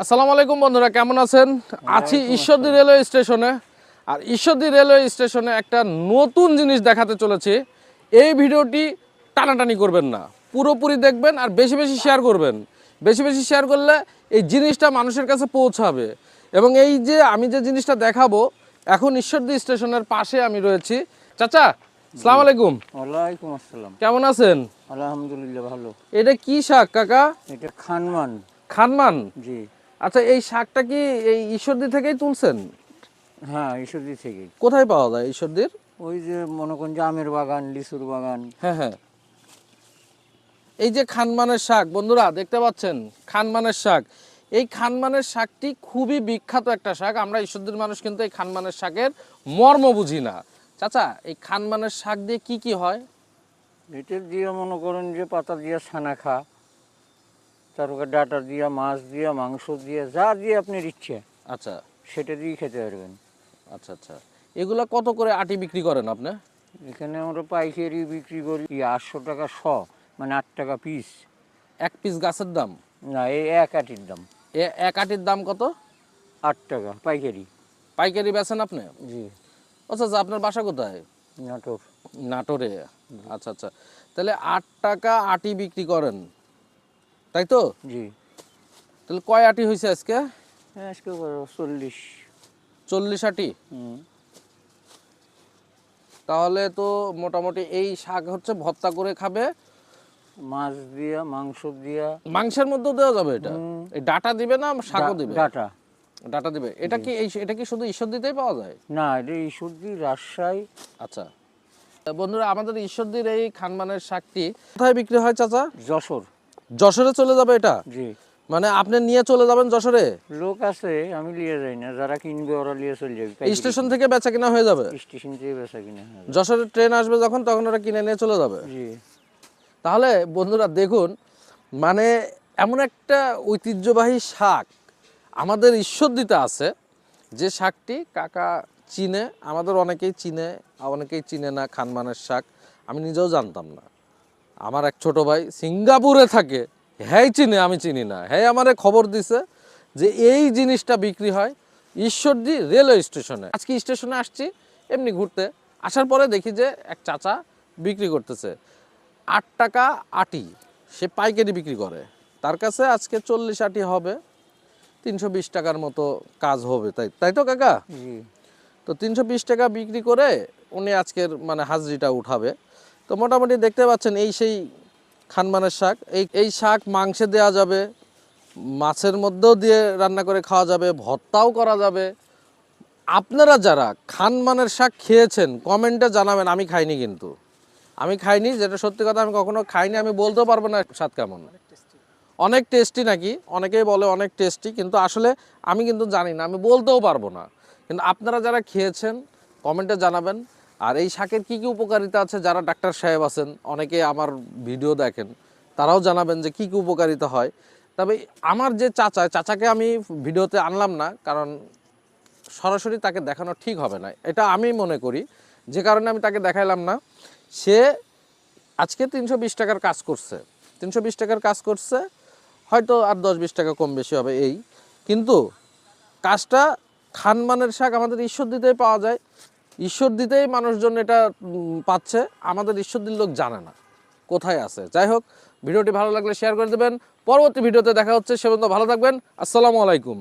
আসসালামু আলাইকুম বন্ধুরা কেমন আছেন? আছি ঈশ্বরদী রেলওয়ে স্টেশনে। আর ঈশ্বরদী রেলওয়ে স্টেশনে একটা নতুন জিনিস দেখাতে চলেছি। এই ভিডিওটি টানাটানি করবেন না। পুরোপুরি দেখবেন আর বেশি বেশি শেয়ার করবেন। বেশি বেশি শেয়ার করলে এই জিনিসটা মানুষের কাছে পৌঁছাবে। এবং এই যে আমি যে জিনিসটা দেখাবো এখন ঈশ্বরদী স্টেশনের পাশে আমি রয়েছি। চাচা সালাম আলাইকুম। ওয়ালাইকুম আসসালাম। কেমন আছেন? আলহামদুলিল্লাহ ভালো। এটা কি শাক কাকা? এটা খানমান। খানমান? জি। আচ্ছা এই শাকটা কি এই ঈশ্বরদী থেকেই তুলছেন? হ্যাঁ ঈশ্বরদী থেকে কোথায় পাওয়া যায় ঈশ্বরদীর? ওই যে মনে করেন আমের বাগান লিচুর বাগান। হ্যাঁ হ্যাঁ। এই যে খানমানের শাক বন্ধুরা দেখতে পাচ্ছেন খানমানের শাক। এই খানমানের শাকটি খুবই বিখ্যাত একটা শাক। আমরা ঈশ্বরদীর মানুষ কিন্তু এই খানমানের শাকের মর্ম বুঝি না। চাচা এই খানমানের শাক দিয়ে কি কি হয়? এটা দিয়ে মনে করেন যে পাতা দিয়ে ছানা খা। তারপরে ডাটা দিয়া মাছ দিয়া মাংস দিয়া যা দিয়ে আপনার ইচ্ছে আচ্ছা। সেটা দিয়ে খেতে পারবেন। আচ্ছা আচ্ছা। এগুলা কত করে আটি বিক্রি করেন আপনি? এখানে আমরা পাইকারি বিক্রি করি আটশো টাকা শ মানে আট টাকা পিস। এক পিস গাছের দাম? না এই এক আটির দাম। এ এক আটির দাম কত? আট টাকা পাইকারি। পাইকারি বেচেন আপনি? জি। আচ্ছা আচ্ছা আপনার বাসা কোথায়? নাটোর। নাটোরে। আচ্ছা আচ্ছা। তাহলে আট টাকা আটি বিক্রি করেন। তাই তো জি। তাহলে কয় আটি হয়েছে আজকে? হ্যাঁ আজকে চল্লিশ। চল্লিশ আটি? হুম। তাহলে তো মোটামুটি এই শাক হচ্ছে ভর্তা করে খাবে। মাছ দিয়া মাংস দিয়া। মাংসের মধ্যেও দেওয়া যাবে এটা? এই ডাটা দিবে না শাকও দিবে? ডাটা। ডাটা দিবে। এটা কি এই এটা কি শুধু ঈশ্বর দিতেই পাওয়া যায়? না এটা ঈশ্বরদী রাজশাহী। আচ্ছা। বন্ধুরা আমাদের ঈশ্বরদীর এই খানমানের শাকটি কোথায় বিক্রি হয় চাচা? যশোর। যশোরে চলে যাবে এটা? জি। মানে আপনি নিয়ে চলে যাবেন যশোরে? লোক আছে আমি নিয়ে যাই না যারা কিনবে ওরা নিয়ে চলে যাবে স্টেশন থেকে বেচা কিনা হয়ে যাবে? স্টেশন থেকে বেচা কিনা। যশোরে ট্রেন আসবে যখন তখন ওরা কিনে নিয়ে চলে যাবে? জি। তাহলে বন্ধুরা দেখুন মানে এমন একটা ঐতিহ্যবাহী শাক আমাদের ঈশ্বরদীতে আছে। যে শাকটি কাকা চিনে আমাদের অনেকেই চিনে অনেকেই চিনে না খানমানের শাক আমি নিজেও জানতাম না। আমার এক ছোট ভাই সিঙ্গাপুরে থাকে। হ্যাঁ চিনে আমি চিনি না। হ্যাঁ আমারে খবর দিছে যে এই জিনিসটা বিক্রি হয় ঈশ্বরদী রেলওয়ে স্টেশনে। আজকে স্টেশনে আসছি এমনি ঘুরতে। আসার পরে দেখি যে এক চাচা বিক্রি করতেছে। আট টাকা আটি সে পাইকারি বিক্রি করে। তার কাছে আজকে চল্লিশ আটি হবে। তিনশো বিশ টাকার মতো কাজ হবে তাই তাই তো কাকা? তো তিনশো বিশ টাকা বিক্রি করে উনি আজকের মানে হাজরিটা উঠাবে। তো মোটামুটি দেখতে পাচ্ছেন এই সেই খানমানের শাক। এই এই শাক মাংসে দেওয়া যাবে মাছের মধ্যেও দিয়ে রান্না করে খাওয়া যাবে ভর্তাও করা যাবে। আপনারা যারা খানমানের শাক খেয়েছেন কমেন্টে জানাবেন আমি খাইনি কিন্তু। আমি খাইনি যেটা সত্যি কথা আমি কখনো খাইনি আমি বলতেও পারব না স্বাদ কেমন। অনেক টেস্টি নাকি? অনেকেই বলে অনেক টেস্টি কিন্তু আসলে আমি কিন্তু জানি না আমি বলতেও পারব না। কিন্তু আপনারা যারা খেয়েছেন কমেন্টে জানাবেন। আর এই শাকের কি কি উপকারিতা আছে? যারা ডাক্তার সাহেব আছেন, অনেকে আমার ভিডিও দেখেন, তারাও জানাবেন যে কি কি উপকারিতা হয়। তবে আমার যে চাচা, চাচাকে আমি ভিডিওতে আনলাম না, কারণ সরাসরি তাকে দেখানো ঠিক হবে না। এটা আমি মনে করি। যে কারণে আমি তাকে দেখাইলাম না। সে আজকে তিনশো বিশ টাকার কাজ করছে। তিনশো বিশ টাকার কাজ করছে, হয়তো আর দশ বিশ টাকা কম বেশি হবে এই। কিন্তু কাজটা খানমানের শাক আমাদের ঈশ্বর দিতেই পাওয়া যায়। ঈশ্বর দিতেই মানুষজন এটা পাচ্ছে। আমাদের ঈশ্বর দিল লোক জানে না কোথায় আছে। যাই হোক, ভিডিওটি ভালো লাগলে শেয়ার করে দেবেন। পরবর্তী ভিডিওতে দেখা হচ্ছে, সে পর্যন্ত ভালো থাকবেন। আসসালামু আলাইকুম।